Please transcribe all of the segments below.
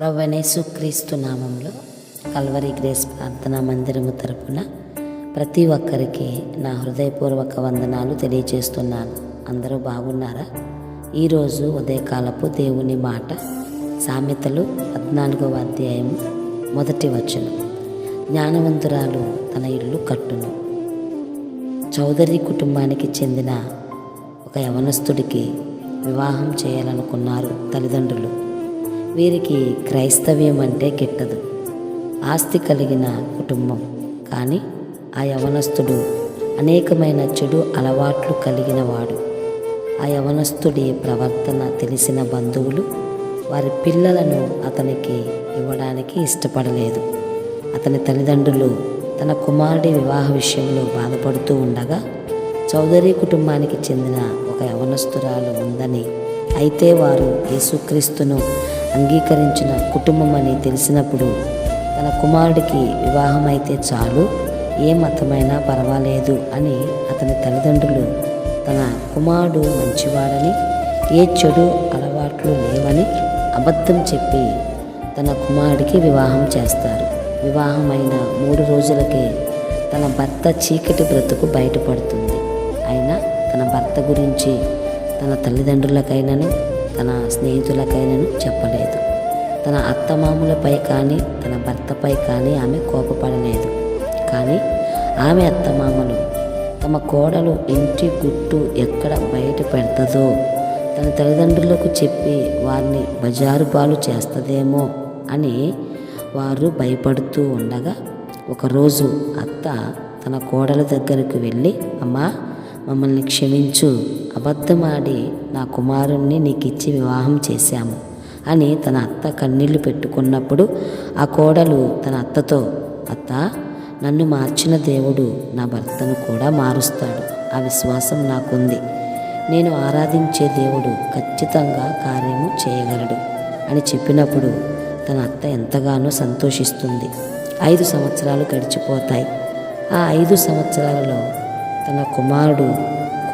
ప్రవణేశు క్రీస్తు నామంలో Calvary grace ప్రార్థనా మందిరము తరపున ప్రతి ఒక్కరికి నా హృదయపూర్వక వందనాలు తెలియచేస్తున్నాను అందరూ బాగున్నారా? ఈరోజు ఉదయకాలపు దేవుని మాట సామెతలు పద్నాలుగవ అధ్యాయం మొదటి వచనం. జ్ఞానవంతురాలు తన ఇల్లు కట్టును. చౌదరి కుటుంబానికి చెందిన ఒక యవనస్తుడికి వివాహం చేయాలనుకున్నారు తల్లిదండ్రులు. వీరికి క్రైస్తవ్యం అంటే గిట్టదు ఆస్తి కలిగిన కుటుంబం. కానీ ఆ యవనస్తుడు అనేకమైన చెడు అలవాట్లు కలిగిన వాడు. ఆ యవనస్తుడి ప్రవర్తన తెలిసిన బంధువులు వారి పిల్లలను అతనికి ఇవ్వడానికి ఇష్టపడలేదు. అతని తల్లిదండ్రులు తన కుమారుడి వివాహ విషయంలో బాధపడుతూ ఉండగా చౌదరి కుటుంబానికి చెందిన ఒక యవనస్తురాలు ఉందని అయితే వారు యేసుక్రీస్తును అంగీకరించిన కుటుంబం అని తెలిసినప్పుడు తన కుమారుడికి వివాహం అయితే చాలు ఏ మతమైనా పర్వాలేదు అని అతని తల్లిదండ్రులు తన కుమారుడు మంచివాడని ఏ చెడు అలవాట్లు లేవని అబద్ధం చెప్పి తన కుమారుడికి వివాహం చేస్తారు. వివాహమైన మూడు రోజులకే తన భర్త చీకటి బ్రతుకు బయటపడుతుంది. అయినా తన భర్త గురించి తన తల్లిదండ్రులకైనను తన స్నేహితులకైనను చెప్పలేదు. తన అత్తమామలపై కానీ తన భర్తపై కానీ ఆమె కోపపడలేదు. కానీ ఆమె అత్తమామలు తమ కోడలు ఇంటి గుట్టు ఎక్కడ బయట పెడతదో తన తల్లిదండ్రులకు చెప్పి వారిని బజారు పాలు చేస్తుందేమో అని వారు భయపడుతూ ఉండగా ఒకరోజు అత్త తన కోడల దగ్గరకు వెళ్ళి అమ్మా మమ్మల్ని క్షమించు. అబద్ధమాడి నా కుమారుణ్ణి నీకిచ్చి వివాహం చేశాము. అని తన అత్త కన్నీళ్ళు పెట్టుకున్నప్పుడు ఆ కోడలు తన అత్తతో అత్త నన్ను మార్చిన దేవుడు నా భర్తను కూడా మారుస్తాడు. ఆ విశ్వాసం నాకుంది. నేను ఆరాధించే దేవుడు ఖచ్చితంగా కార్యము చేయగలడు. అని చెప్పినప్పుడు తన అత్త ఎంతగానో సంతోషిస్తుంది. ఐదు సంవత్సరాలు గడిచిపోతాయి. ఆ ఐదు సంవత్సరాలలో తన కుమారుడు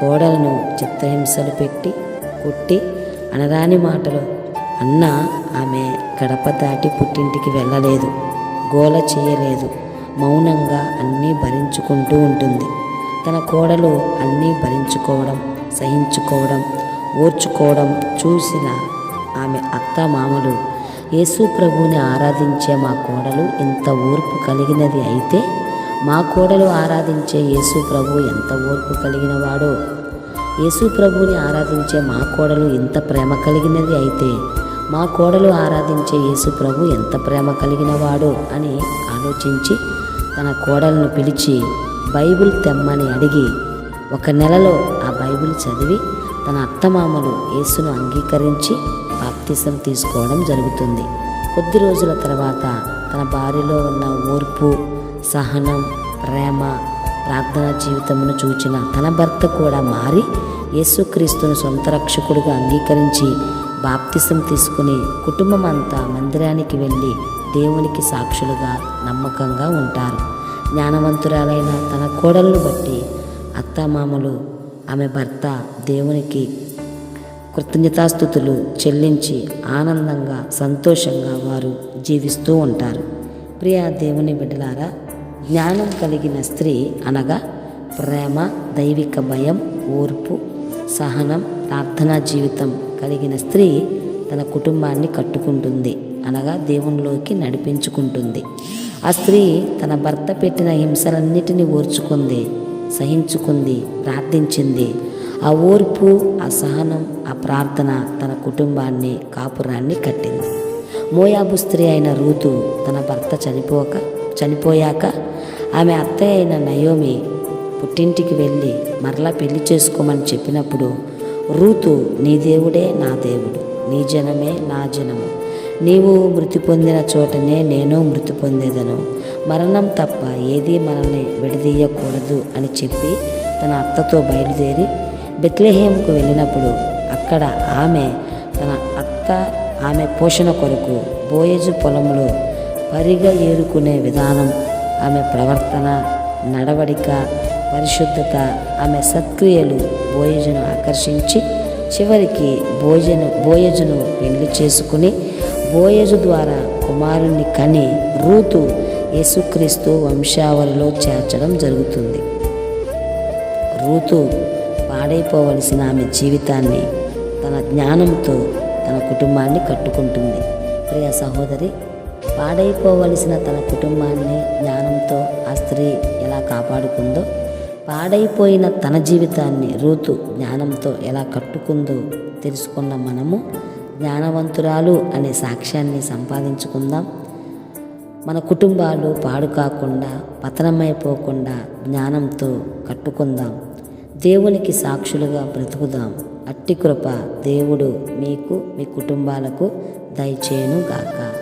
కోడలను చిత్రహింసలు పెట్టి కొట్టి అనరాని మాటలు అన్న ఆమె గడప దాటి పుట్టింటికి వెళ్ళలేదు గోల చేయలేదు మౌనంగా అన్నీ భరించుకుంటూ ఉంటుంది. తన కోడలు అన్నీ భరించుకోవడం సహించుకోవడం ఓర్చుకోవడం చూసిన ఆమె అత్త మామలు యేసు ప్రభువుని ఆరాధించే మా కోడలు ఇంత ఓర్పు కలిగినది అయితే మా కోడలు ఆరాధించే యేసు ప్రభు ఎంత ఓర్పు కలిగినవాడో. యేసు ప్రభుని ఆరాధించే మా కోడలు ఇంత ప్రేమ కలిగినది అయితే మా కోడలు ఆరాధించే యేసు ప్రభు ఎంత ప్రేమ కలిగినవాడో అని ఆలోచించి తన కోడలను పిలిచి బైబిల్ తెమ్మని అడిగి ఒక నెలలో ఆ బైబిల్ చదివి తన అత్తమామలు యేసును అంగీకరించి బాప్తిసం తీసుకోవడం జరుగుతుంది. కొద్ది రోజుల తర్వాత తన భార్యలో ఉన్న ఓర్పు సహనం ప్రేమ ప్రార్థనా జీవితమును చూచిన తన భర్త కూడా మారి యేసుక్రీస్తును సొంత రక్షకుడిగా అంగీకరించి బాప్తిసం తీసుకుని కుటుంబం అంతా మందిరానికి వెళ్ళి దేవునికి సాక్షులుగా నమ్మకంగా ఉంటారు. జ్ఞానవంతురాలైన తన కోడలను బట్టి అత్తమామలు ఆమె భర్త దేవునికి కృతజ్ఞతాస్థుతులు చెల్లించి ఆనందంగా సంతోషంగా వారు జీవిస్తూ ఉంటారు. ప్రియా దేవుని బిడ్డలారా జ్ఞానం కలిగిన స్త్రీ అనగా ప్రేమ దైవిక భయం ఓర్పు సహనం ప్రార్థనా జీవితం కలిగిన స్త్రీ తన కుటుంబాన్ని కట్టుకుంటుంది అనగా దేవునిలోకి నడిపించుకుంటుంది. ఆ స్త్రీ తన భర్త పెట్టిన హింసలన్నిటినీ ఓర్చుకుంది సహించుకుంది ప్రార్థించింది. ఆ ఓర్పు ఆ సహనం ఆ ప్రార్థన తన కుటుంబాన్ని కాపురాన్ని కట్టింది. మోయాబు స్త్రీ అయిన రూతు తన భర్త చనిపోక చనిపోయాక ఆమె అత్తయ్య అయిన నయోమి పుట్టింటికి వెళ్ళి మరలా పెళ్ళి చేసుకోమని చెప్పినప్పుడు రూతు నీ దేవుడే నా దేవుడు. నీ జనమే నా జనము. నీవు మృతి పొందిన చోటనే నేను మృతి పొందేదను. మరణం తప్ప ఏదీ మనల్ని విడదీయకూడదు అని చెప్పి తన అత్తతో బయలుదేరి బెత్లెహేమ్కు వెళ్ళినప్పుడు అక్కడ ఆమె తన అత్త ఆమె పోషణ కొరకు బోయజు పొలంలో పరిగా ఏరుకునే విధానం ఆమె ప్రవర్తన నడవడిక పరిశుద్ధత ఆమె సత్క్రియలు బోయజును ఆకర్షించి చివరికి భోజను బోయజును పెళ్ళి చేసుకుని బోయజు ద్వారా కుమారుణ్ణి కని రూతు యేసుక్రీస్తు వంశావళిలో చేర్చడం జరుగుతుంది. రూతు పాడైపోవలసిన ఆమె జీవితాన్ని తన జ్ఞానంతో తన కుటుంబాన్ని కట్టుకుంటుంది. ప్రియ సహోదరి పాడైపోవలసిన తన కుటుంబాన్ని జ్ఞానంతో ఆ స్త్రీ ఎలా కాపాడుకుందో పాడైపోయిన తన జీవితాన్ని రూతు జ్ఞానంతో ఎలా కట్టుకుందో తెలుసుకున్న మనము జ్ఞానవంతురాలు అనే సాక్ష్యాన్ని సంపాదించుకుందాం. మన కుటుంబాలు పాడు కాకుండా పతనమైపోకుండా జ్ఞానంతో కట్టుకుందాం. దేవునికి సాక్షులుగా బ్రతుకుదాం. అట్టి కృప దేవుడు మీకు మీ కుటుంబాలకు దయచేయను గాక